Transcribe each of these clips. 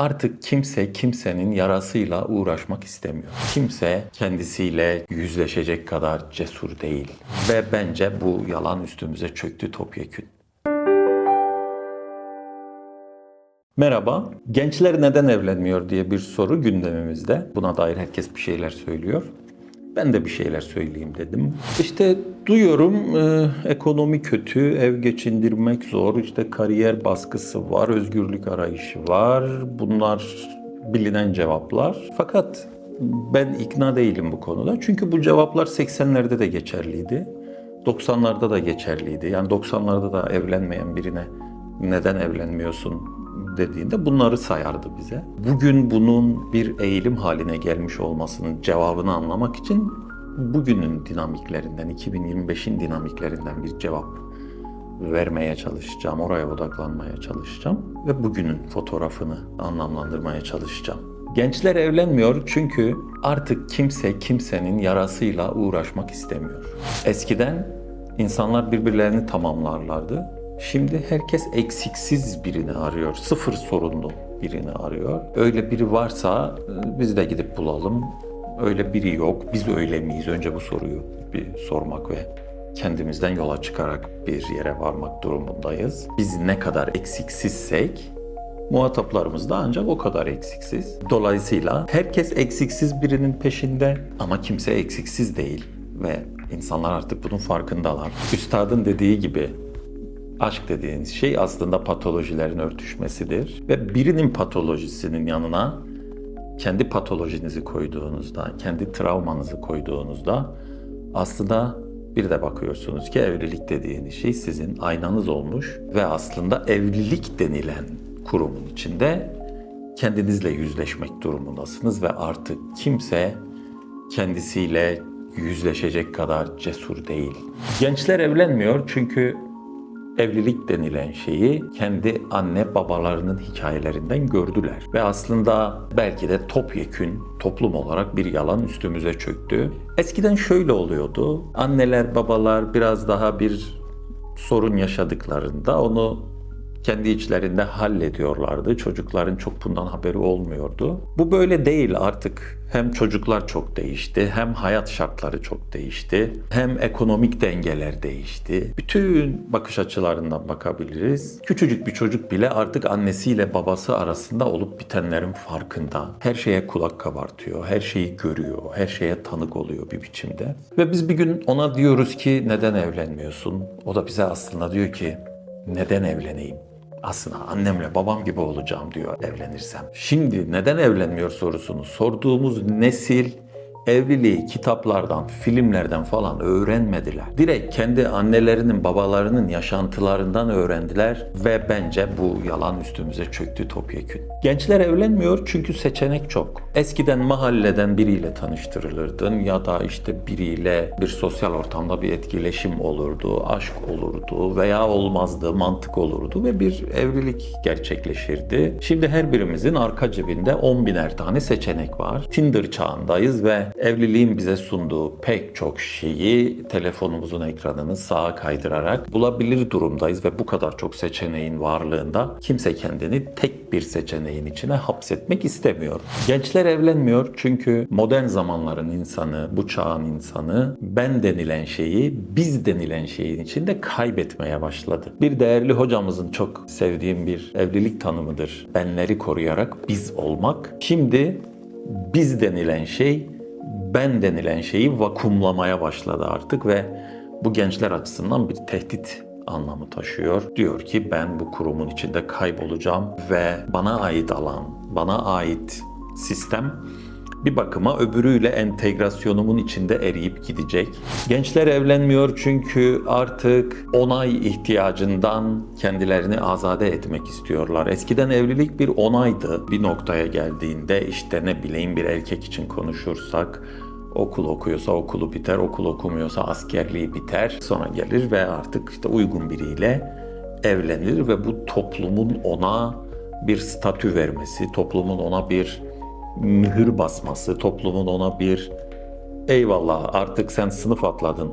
Artık kimse kimsenin yarasıyla uğraşmak istemiyor. Kimse kendisiyle yüzleşecek kadar cesur değil. Ve bence bu yalan üstümüze çöktü topyekün. Merhaba. Gençler neden evlenmiyor diye bir soru gündemimizde. Buna dair herkes bir şeyler söylüyor. Ben de bir şeyler söyleyeyim dedim. İşte duyuyorum e, ekonomi kötü, ev geçindirmek zor, işte kariyer baskısı var, özgürlük arayışı var. Bunlar bilinen cevaplar. Fakat ben ikna değilim bu konuda. Çünkü bu cevaplar 80'lerde de geçerliydi. 90'larda da geçerliydi. Yani 90'larda da evlenmeyen birine neden evlenmiyorsun dediğinde bunları sayardı bize. Bugün bunun bir eğilim haline gelmiş olmasının cevabını anlamak için bugünün dinamiklerinden, 2025'in dinamiklerinden bir cevap vermeye çalışacağım, oraya odaklanmaya çalışacağım ve bugünün fotoğrafını anlamlandırmaya çalışacağım. Gençler evlenmiyor çünkü artık kimse kimsenin yarasıyla uğraşmak istemiyor. Eskiden insanlar birbirlerini tamamlarlardı. Şimdi herkes eksiksiz birini arıyor. Sıfır sorunlu birini arıyor. Öyle biri varsa e, biz de gidip bulalım. Öyle biri yok. Biz öyle miyiz? Önce bu soruyu bir sormak ve kendimizden yola çıkarak bir yere varmak durumundayız. Biz ne kadar eksiksizsek muhataplarımız da ancak o kadar eksiksiz. Dolayısıyla herkes eksiksiz birinin peşinde ama kimse eksiksiz değil ve insanlar artık bunun farkındalar. Üstadın dediği gibi aşk dediğiniz şey aslında patolojilerin örtüşmesidir ve birinin patolojisinin yanına kendi patolojinizi koyduğunuzda, kendi travmanızı koyduğunuzda aslında bir de bakıyorsunuz ki evlilik dediğiniz şey sizin aynanız olmuş ve aslında evlilik denilen kurumun içinde kendinizle yüzleşmek durumundasınız ve artık kimse kendisiyle yüzleşecek kadar cesur değil. Gençler evlenmiyor çünkü evlilik denilen şeyi kendi anne babalarının hikayelerinden gördüler. Ve aslında belki de topyekün toplum olarak bir yalan üstümüze çöktü. Eskiden şöyle oluyordu. Anneler babalar biraz daha bir sorun yaşadıklarında onu kendi içlerinde hallediyorlardı. Çocukların çok bundan haberi olmuyordu. Bu böyle değil artık. Hem çocuklar çok değişti, hem hayat şartları çok değişti, hem ekonomik dengeler değişti. Bütün bakış açılarından bakabiliriz. Küçücük bir çocuk bile artık annesiyle babası arasında olup bitenlerin farkında. Her şeye kulak kabartıyor, her şeyi görüyor, her şeye tanık oluyor bir biçimde. Ve biz bir gün ona diyoruz ki neden evlenmiyorsun? O da bize aslında diyor ki neden evleneyim? Aslında annemle babam gibi olacağım diyor evlenirsem. Şimdi neden evlenmiyor sorusunu sorduğumuz nesil evliliği kitaplardan, filmlerden falan öğrenmediler. Direkt kendi annelerinin, babalarının yaşantılarından öğrendiler ve bence bu yalan üstümüze çöktü topyekün. Gençler evlenmiyor çünkü seçenek çok. Eskiden mahalleden biriyle tanıştırılırdın ya da işte biriyle bir sosyal ortamda bir etkileşim olurdu, aşk olurdu veya olmazdı, mantık olurdu ve bir evlilik gerçekleşirdi. Şimdi her birimizin arka cebinde 10 biner tane seçenek var. Tinder çağındayız ve evliliğin bize sunduğu pek çok şeyi telefonumuzun ekranını sağa kaydırarak bulabilir durumdayız ve bu kadar çok seçeneğin varlığında kimse kendini tek bir seçeneğin içine hapsetmek istemiyor. Gençler evlenmiyor çünkü modern zamanların insanı, bu çağın insanı ben denilen şeyi, biz denilen şeyin içinde kaybetmeye başladı. Bir değerli hocamızın çok sevdiğim bir evlilik tanımıdır. Benleri koruyarak biz olmak. Şimdi biz denilen şey ben denilen şeyi vakumlamaya başladı artık ve bu gençler açısından bir tehdit anlamı taşıyor. Diyor ki ben bu kurumun içinde kaybolacağım ve bana ait alan, bana ait sistem bir bakıma öbürüyle entegrasyonumun içinde eriyip gidecek. Gençler evlenmiyor çünkü artık onay ihtiyacından kendilerini azade etmek istiyorlar. Eskiden evlilik bir onaydı. Bir noktaya geldiğinde işte ne bileyim bir erkek için konuşursak okul okuyorsa okulu biter, okul okumuyorsa askerliği biter. Sonra gelir ve artık işte uygun biriyle evlenir ve bu toplumun ona bir statü vermesi, toplumun ona bir mühür basması, toplumun ona bir eyvallah artık sen sınıf atladın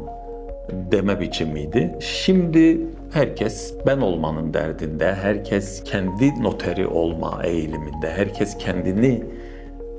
deme biçimiydi. Şimdi herkes ben olmanın derdinde, herkes kendi noteri olma eğiliminde, herkes kendini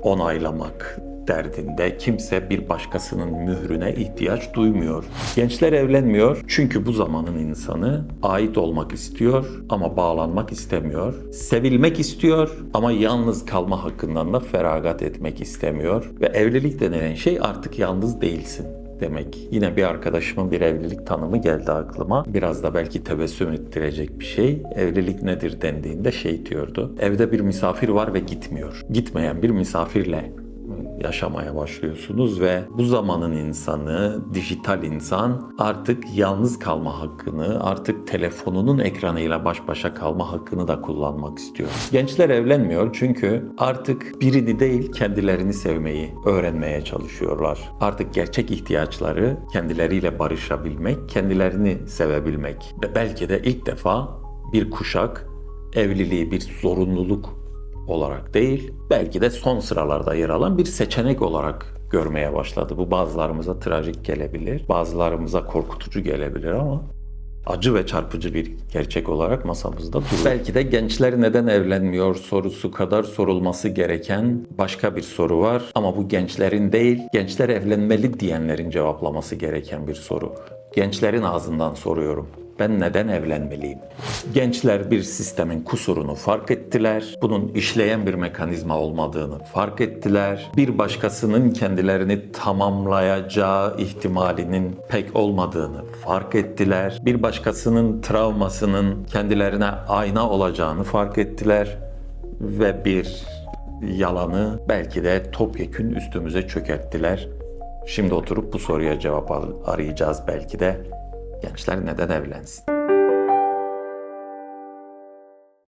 onaylamak derdinde. Kimse bir başkasının mührüne ihtiyaç duymuyor. Gençler evlenmiyor çünkü bu zamanın insanı ait olmak istiyor ama bağlanmak istemiyor. Sevilmek istiyor ama yalnız kalma hakkından da feragat etmek istemiyor. Ve evlilik denilen şey artık yalnız değilsin demek. Yine bir arkadaşımın bir evlilik tanımı geldi aklıma. Biraz da belki tebessüm ettirecek bir şey. Evlilik nedir dendiğinde şey diyordu. Evde bir misafir var ve gitmiyor. Gitmeyen bir misafirle yaşamaya başlıyorsunuz ve bu zamanın insanı, dijital insan artık yalnız kalma hakkını, artık telefonunun ekranıyla baş başa kalma hakkını da kullanmak istiyor. Gençler evlenmiyor çünkü artık birini değil kendilerini sevmeyi öğrenmeye çalışıyorlar. Artık gerçek ihtiyaçları kendileriyle barışabilmek, kendilerini sevebilmek ve belki de ilk defa bir kuşak evliliği bir zorunluluk olarak değil, belki de son sıralarda yer alan bir seçenek olarak görmeye başladı. Bu bazılarımıza trajik gelebilir, bazılarımıza korkutucu gelebilir ama acı ve çarpıcı bir gerçek olarak masamızda durur. Belki de gençler neden evlenmiyor sorusu kadar sorulması gereken başka bir soru var ama bu gençlerin değil, gençler evlenmeli diyenlerin cevaplaması gereken bir soru. Gençlerin ağzından soruyorum. Ben neden evlenmeliyim? Gençler bir sistemin kusurunu fark ettiler. Bunun işleyen bir mekanizma olmadığını fark ettiler. Bir başkasının kendilerini tamamlayacağı ihtimalinin pek olmadığını fark ettiler. Bir başkasının travmasının kendilerine ayna olacağını fark ettiler ve bir yalanı belki de topyekün üstümüze çökerttiler. Şimdi oturup bu soruya cevap ar- arayacağız belki de. Gençler neden evlensin?